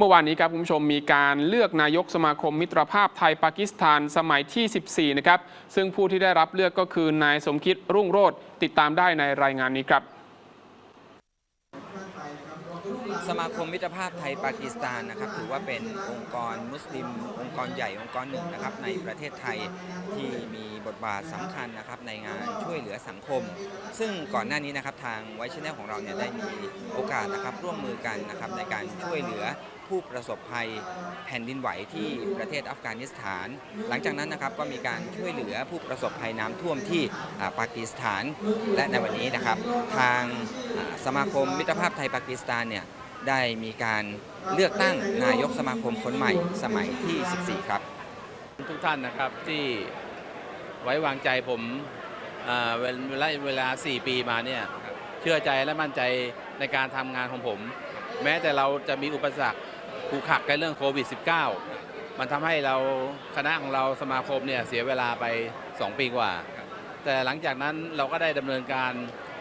เมื่อวานนี้ครับคุณผู้ชมมีการเลือกนายกสมาคมมิตรภาพไทยปากีสถานสมัยที่ 14 นะครับ ซึ่งผู้ที่ได้รับเลือกก็คือนายสมคิดรุ่งโรจน์ติดตามได้ในรายงานนี้ครับสมาคมมิตรภาพไทยปากีสถานนะครับถือว่าเป็นองค์กรมุสลิม องค์กรใหญ่องค์กรหนึ่งนะครับในประเทศไทยที่มีบทบาทสำคัญนะครับในงานช่วยเหลือสังคม ซึ่งก่อนหน้านี้นะครับทางไวชแนลของเราเนี่ยได้มีโอกาสนะครับร่วมมือกันนะครับในการช่วยเหลือ ผู้ประสบภัยแผ่นดินไหวที่ประเทศอัฟกานิสถาน หลังจากนั้นนะครับก็มีการช่วยเหลือผู้ประสบภัยน้ำท่วมที่ปากีสถาน และในวันนี้นะครับ ทางสมาคมมิตรภาพไทยปากีสถานเนี่ยได้มีการเลือกตั้งนายกสมาคมคนใหม่สมัยที่ 14 ครับ ทุกท่านนะครับที่ไว้วางใจผมเวลาเวลา 4 ปีมาเนี่ยเชื่อใจและมั่นใจในการทำงานของผม แม้แต่เราจะมีอุปสรรค ผูกขักในเรื่องโควิด -19 มันทำให้เราคณะของเราสมาคมเนี่ยเสียเวลาไป 2 ปีกว่า แต่หลังจากนั้นเราก็ได้ดำเนินการ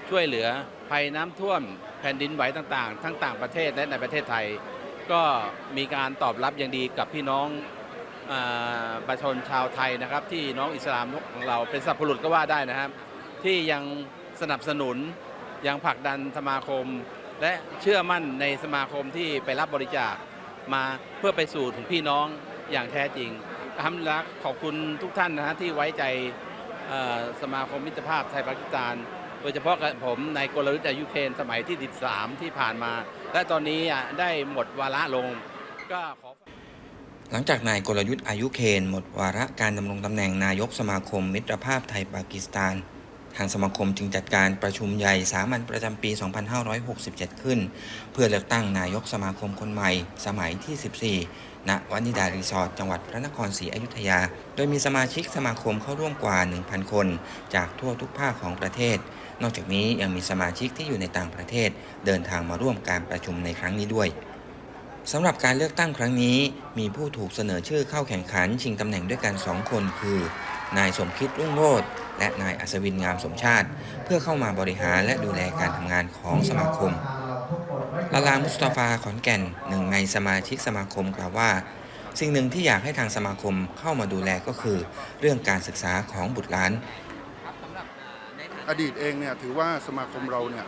ช่วยเหลือภัยน้ำท่วมแผ่นดินไหวต่างๆ ทั้งต่างประเทศและในประเทศไทย ก็มีการตอบรับอย่างดีกับพี่น้องอประชาชนชาวไทยนะครับ ที่น้องอิสลามของเราเป็นสัพพบุรุษก็ว่าได้นะครับ ที่ยังสนับสนุนยังผลักดันสมาคม และเชื่อมั่นในสมาคมที่ไปรับบริจาค มาเพื่อไปสู่ถึงพี่น้องอย่างแท้จริงทำรักขอบคุณทุกท่านนะฮะที่ไว้ใจสมาคมมิตรภาพไทยปากีสถาน โดยเฉพาะกับผมในกลยุทธ์อายุเคนสมัยที่ 13 ที่ผ่านมา และตอนนี้ได้หมดวาระลง ก็ขอหลังจากนายกลยุทธ์อายุเคนหมดวาระการดำรงตำแหน่งนายกสมาคมมิตรภาพไทยปากีสถาน ทางสมาคมจึงจัดการประชุมใหญ่สามัญประจำปี 2567 ขึ้น เพื่อเลือกตั้งนายกสมาคมคนใหม่ สมัยที่ 14 ณวนิดารีสอร์ทจังหวัดพระนครศรีอยุธยา โดยมีสมาชิกสมาคมเข้าร่วมกว่า 1,000 คน จากทั่วทุกภาคของประเทศ นอกจากนี้ยังมีสมาชิกที่อยู่ในต่างประเทศ เดินทางมาร่วมการประชุมในครั้งนี้ด้วย สำหรับการเลือกตั้งครั้งนี้ มีผู้ถูกเสนอชื่อเข้าแข่งขันชิงตำแหน่งด้วยกัน2คนคือ นายสมคิดรุ่งโรจน์และนายอัศวินงามสมชาติ เพื่อเข้ามาบริหารและดูแลการทำงานของสมาคมลาลามุสตาฟาขอนแก่นหนึ่งในสมาชิกสมาคมกล่าวว่า สิ่งหนึ่งที่อยากให้ทางสมาคมเข้ามาดูแลก็คือ เรื่องการศึกษาของบุตรหลาน อดีตเองเนี่ยถือว่าสมาคมเราเนี่ย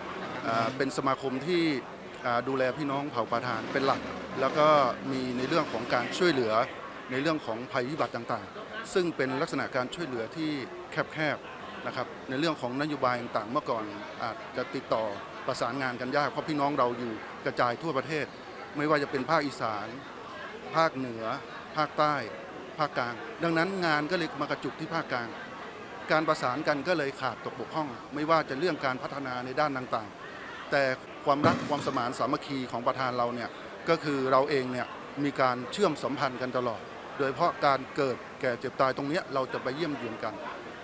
เป็นสมาคมที่ดูแลพี่น้องเผ่าปาทานเป็นหลัก แล้วก็มีในเรื่องของการช่วยเหลือในเรื่องของภัยพิบัติต่างๆ ซึ่งเป็นลักษณะการช่วยเหลือที่แคบๆนะครับในเรื่องของนโยบายต่างๆเมื่อก่อนอาจจะติดต่อประสานงานกันยากเพราะพี่น้องเราอยู่กระจายทั่วประเทศ ไม่ว่าจะเป็นภาคอีสาน ภาคเหนือ ภาคใต้ ภาคกลาง ดังนั้นงานก็เลยมากระจุกที่ภาคกลาง การประสานกันก็เลยขาดตกบกพร่อง ไม่ว่าจะเรื่องการพัฒนาในด้านต่างๆ แต่ความรักความสมานสามัคคีของประธานเราเนี่ย ก็คือเราเองเนี่ยมีการเชื่อมสัมพันธ์กันตลอด โดยเฉพาะการเกิดแก่เจ็บตายตรงนี้เราจะไปเยี่ยมเยียนกัน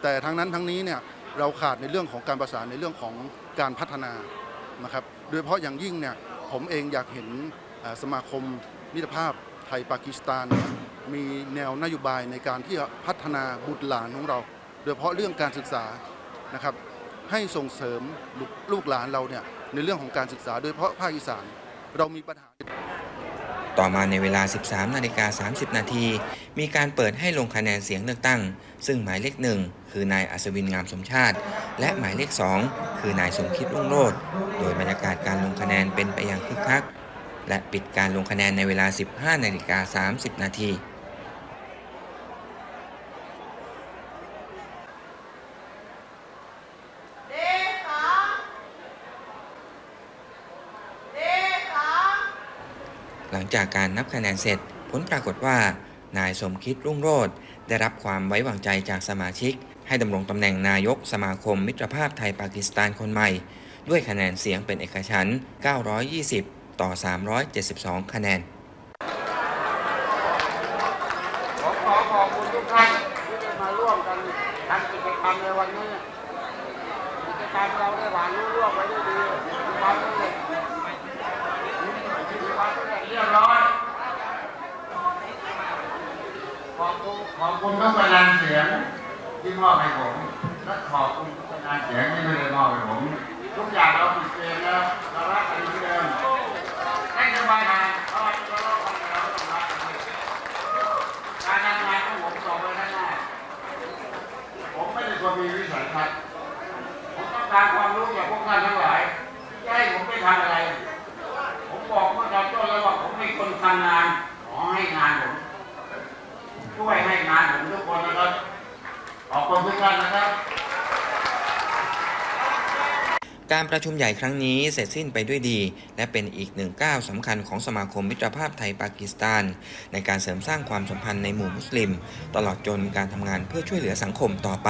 แต่ทั้งนั้นทั้งนี้เนี่ยเราขาดในเรื่องของการประสานในเรื่องของการพัฒนานะครับ โดยเฉพาะอย่างยิ่งเนี่ยผมเองอยากเห็นสมาคมมิตรภาพไทยปากีสถาน มีแนวนโยบายในการที่จะพัฒนาบุตรหลานของเรา โดยเฉพาะเรื่องการศึกษานะครับให้ส่งเสริมลูกหลานเราเนี่ยในเรื่องของการศึกษา โดยเฉพาะภาคอีสาน เรามีปัญหา ต่อมาในเวลา 13 นาฬิกา 30 นาที มีการเปิดให้ลงคะแนนเสียงเลือกตั้ง ซึ่งหมายเลขหนึ่งคือนายอัศวินงามสมชาติ และหมายเลข2คือนายสมคิดรุ่งโรจน์โดยบรรยากาศการลงคะแนนเป็นไปอย่างคึกคัก และปิดการลงคะแนนในเวลา 15 นาฬิกา 30 นาที หลังจากการนับคะแนนเสร็จ ผลปรากฏว่า นายสมคิดรุ่งโรจน์ได้รับความไว้วางใจจากสมาชิก ให้ดำรงตำแหน่งนายกสมาคมมิตรภาพไทยปากีสถานคนใหม่ ด้วยคะแนนเสียงเป็นเอกฉันท์920 ต่อ 372 คะแนนผมขอขอบคุณทุกท่านที่ได้มาร่วมกันทำกิจกรรมในวันนี้กิจกรรมเราได้ผ่านรุ่ร่วงไปด้วยดีความสำเร็จมีความสำเร็จเรียบร้อยข ขอบคุณพระประธานเสียงที่มอบให้ผมและขอบคุณทุกคะธานเสียงที่ไม่ได้มอบให้ผม ทุกอย่างเราผิดเกณฑ์แล้วเรารักกันเหมือนเดิ วยให้งานผมทุกคนนะครับ ขอบคุณทุกท่านนะครับการประชุมใหญ่ครั้งนี้เสร็จสิ้นไปด้วยดี และเป็นอีกหนึ่งก้าวสำคัญของสมาคมมิตรภาพไทยปากีสถาน ในการเสริมสร้างความสัมพันธ์ในหมู่มุสลิม ตลอดจนการทำงานเพื่อช่วยเหลือสังคมต่อไป